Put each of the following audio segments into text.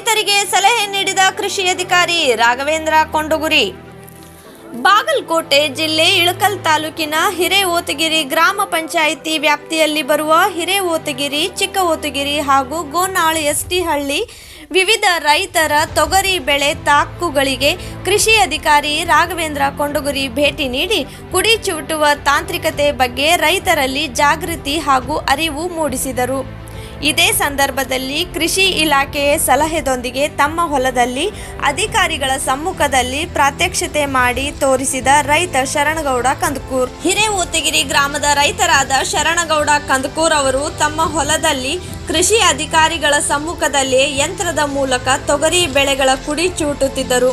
ರೈತರಿಗೆ ಸಲಹೆ ನೀಡಿದ ಕೃಷಿ ಅಧಿಕಾರಿ ರಾಘವೇಂದ್ರ ಕೊಂಡಗುರಿ. ಬಾಗಲಕೋಟೆ ಜಿಲ್ಲೆ ಇಳಕಲ್ ತಾಲೂಕಿನ ಹಿರೇಓತಗಿರಿ ಗ್ರಾಮ ಪಂಚಾಯಿತಿ ವ್ಯಾಪ್ತಿಯಲ್ಲಿ ಬರುವ ಹಿರೇಓತಗಿರಿ ಚಿಕ್ಕ ಓತಗಿರಿ ಹಾಗೂ ಗೋನಾಳ್ ಎಸ್ಟಿಹಳ್ಳಿ ವಿವಿಧ ರೈತರ ತೊಗರಿ ಬೆಳೆ ತಾಕುಗಳಿಗೆ ಕೃಷಿ ಅಧಿಕಾರಿ ರಾಘವೇಂದ್ರ ಕೊಂಡಗುರಿ ಭೇಟಿ ನೀಡಿ ಕುಡಿ ಚುಟುವ ತಾಂತ್ರಿಕತೆ ಬಗ್ಗೆ ರೈತರಲ್ಲಿ ಜಾಗೃತಿ ಹಾಗೂ ಅರಿವು ಮೂಡಿಸಿದರು. ಇದೇ ಸಂದರ್ಭದಲ್ಲಿ ಕೃಷಿ ಇಲಾಖೆಯ ಸಲಹೆದೊಂದಿಗೆ ತಮ್ಮ ಹೊಲದಲ್ಲಿ ಅಧಿಕಾರಿಗಳ ಸಮ್ಮುಖದಲ್ಲಿ ಪ್ರಾತ್ಯಕ್ಷತೆ ಮಾಡಿ ತೋರಿಸಿದ ರೈತ ಶರಣಗೌಡ ಕಂದಕೂರ್. ಹಿರೇಓತಗಿರಿ ಗ್ರಾಮದ ರೈತರಾದ ಶರಣಗೌಡ ಕಂದಕೂರ್ ಅವರು ತಮ್ಮ ಹೊಲದಲ್ಲಿ ಕೃಷಿ ಅಧಿಕಾರಿಗಳ ಸಮ್ಮುಖದಲ್ಲಿ ಯಂತ್ರದ ಮೂಲಕ ತೊಗರಿ ಬೆಳೆಗಳ ಕುಡಿ ಚೂಟುತ್ತಿದ್ದರು.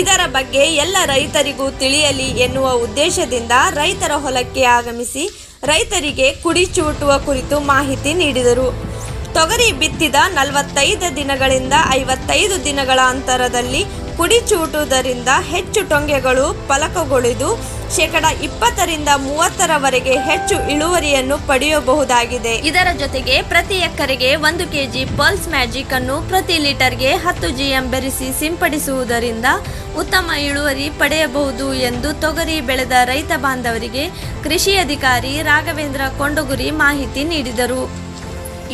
ಇದರ ಬಗ್ಗೆ ಎಲ್ಲ ರೈತರಿಗೂ ತಿಳಿಯಲಿ ಎನ್ನುವ ಉದ್ದೇಶದಿಂದ ರೈತರ ಹೊಲಕ್ಕೆ ಆಗಮಿಸಿ ರೈತರಿಗೆ ಕುಡಿ ಚೂಟುವ ಕುರಿತು ಮಾಹಿತಿ ನೀಡಿದರು. ತೊಗರಿ ಬಿತ್ತಿದ ನಲವತ್ತೈದು ದಿನಗಳಿಂದ ಐವತ್ತೈದು ದಿನಗಳ ಅಂತರದಲ್ಲಿ ಕುಡಿ ಚೂಟುವುದರಿಂದ ಹೆಚ್ಚು ಟೊಂಗೆಗಳು ಫಲಕಗೊಳಿದು ಶೇಕಡ ಇಪ್ಪತ್ತರಿಂದ ಮೂವತ್ತರವರೆಗೆ ಹೆಚ್ಚು ಇಳುವರಿಯನ್ನು ಪಡೆಯಬಹುದಾಗಿದೆ. ಇದರ ಜೊತೆಗೆ ಪ್ರತಿ ಎಕರೆಗೆ ಒಂದು ಕೆಜಿ ಪಲ್ಸ್ ಮ್ಯಾಜಿಕ್ ಅನ್ನು ಪ್ರತಿ ಲೀಟರ್ಗೆ ಹತ್ತು ಜಿಎಂ ಬೆರೆಸಿ ಸಿಂಪಡಿಸುವುದರಿಂದ ಉತ್ತಮ ಇಳುವರಿ ಪಡೆಯಬಹುದು ಎಂದು ತೊಗರಿ ಬೆಳೆದ ರೈತ ಬಾಂಧವರಿಗೆ ಕೃಷಿ ಅಧಿಕಾರಿ ರಾಘವೇಂದ್ರ ಕೊಂಡಗುರಿ ಮಾಹಿತಿ ನೀಡಿದರು.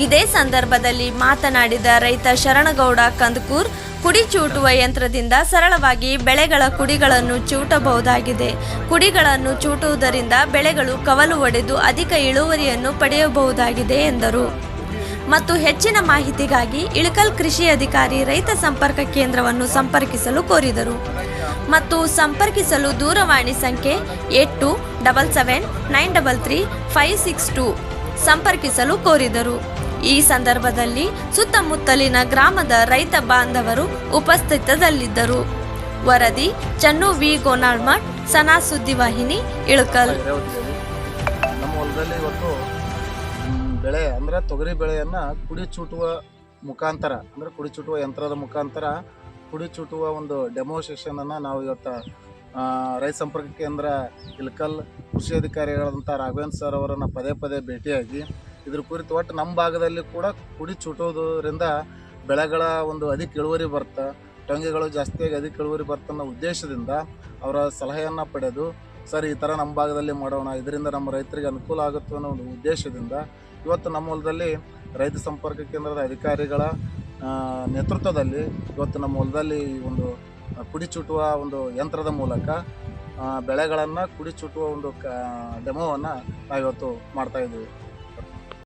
ಇದೇ ಸಂದರ್ಭದಲ್ಲಿ ಮಾತನಾಡಿದ ರೈತ ಶರಣಗೌಡ ಕಂದಕೂರ್, ಕುಡಿ ಚೂಟುವ ಯಂತ್ರದಿಂದ ಸರಳವಾಗಿ ಬೆಳೆಗಳ ಕುಡಿಗಳನ್ನು ಚೂಟಬಹುದಾಗಿದೆ. ಕುಡಿಗಳನ್ನು ಚೂಟುವುದರಿಂದ ಬೆಳೆಗಳು ಕವಲು ಒಡೆದು ಅಧಿಕ ಇಳುವರಿಯನ್ನು ಪಡೆಯಬಹುದಾಗಿದೆ ಎಂದರು. ಮತ್ತು ಹೆಚ್ಚಿನ ಮಾಹಿತಿಗಾಗಿ ಇಳಕಲ್ ಕೃಷಿ ಅಧಿಕಾರಿ ರೈತ ಸಂಪರ್ಕ ಕೇಂದ್ರವನ್ನು ಸಂಪರ್ಕಿಸಲು ಕೋರಿದರು. ಮತ್ತು ಸಂಪರ್ಕಿಸಲು ದೂರವಾಣಿ ಸಂಖ್ಯೆ eight two double seven nine double three five six two ಸಂಪರ್ಕಿಸಲು ಕೋರಿದರು. ಈ ಸಂದರ್ಭದಲ್ಲಿ ಸುತ್ತಮುತ್ತಲಿನ ಗ್ರಾಮದ ರೈತ ಬಾಂಧವರು ಉಪಸ್ಥಿತದಲ್ಲಿದ್ದರು. ವರದಿ ಚನ್ನು ವಿ. ಗೋನಾಳ್ಮಠ್, ಸನಾ ಸುದ್ದಿವಾಹಿನಿ ಇಳಕಲ್. ನಮ್ಮ ಹೊಲದಲ್ಲಿ ಇವತ್ತು ಬೆಳೆ ಅಂದ್ರೆ ತೊಗರಿ ಬೆಳೆಯನ್ನು ಕುಡಿ ಚೂಟುವ ಮುಖಾಂತರ, ಅಂದ್ರೆ ಕುಡಿ ಚುಟುವ ಯಂತ್ರದ ಮುಖಾಂತರ ಕುಡಿ ಚುಟುವ ಒಂದು ಡೆಮೋಸ್ಟ್ರೇಷನನ್ನು ನಾವು ಇವತ್ತು ರೈತ ಸಂಪರ್ಕ ಕೇಂದ್ರ ಇಲ್ಕಲ್ ಕೃಷಿ ಅಧಿಕಾರಿಗಳಾದಂಥ ರಾಘವೇಂದ್ರ ಸರ್ ಅವರನ್ನು ಪದೇ ಪದೇ ಭೇಟಿಯಾಗಿ ಇದ್ರ ಕುರಿತು ಒಟ್ಟು ನಮ್ಮ ಭಾಗದಲ್ಲಿ ಕೂಡ ಕುಡಿ ಚುಟೋದ್ರಿಂದ ಬೆಳೆಗಳ ಒಂದು ಅಧಿಕ ಇಳುವರಿ ಬರ್ತಾ ಟೊಂಗೆಗಳು ಜಾಸ್ತಿಯಾಗಿ ಅಧಿಕ ಇಳುವರಿ ಬರ್ತನ್ನೋ ಉದ್ದೇಶದಿಂದ ಅವರ ಸಲಹೆಯನ್ನು ಪಡೆದು, ಸರ್, ಈ ಥರ ನಮ್ಮ ಭಾಗದಲ್ಲಿ ಮಾಡೋಣ, ಇದರಿಂದ ನಮ್ಮ ರೈತರಿಗೆ ಅನುಕೂಲ ಆಗುತ್ತೆ ಅನ್ನೋ ಒಂದು ಉದ್ದೇಶದಿಂದ ಇವತ್ತು ನಮ್ಮ ಹೊಲದಲ್ಲಿ ರೈತ ಸಂಪರ್ಕ ಕೇಂದ್ರದ ಅಧಿಕಾರಿಗಳ ನೇತೃತ್ವದಲ್ಲಿ ಇವತ್ತು ನಮ್ಮ ಹೊಲದಲ್ಲಿ ಒಂದು ಕುಡಿ ಚುಟ್ಟುವ ಒಂದು ಯಂತ್ರದ ಮೂಲಕ ಬೆಳೆಗಳನ್ನು ಕುಡಿ ಚುಟ್ಟುವ ಒಂದು ಕ ಡೆಮೋವನ್ನು ನಾವಿವತ್ತು ಮಾಡ್ತಾ ಇದ್ದೀವಿ.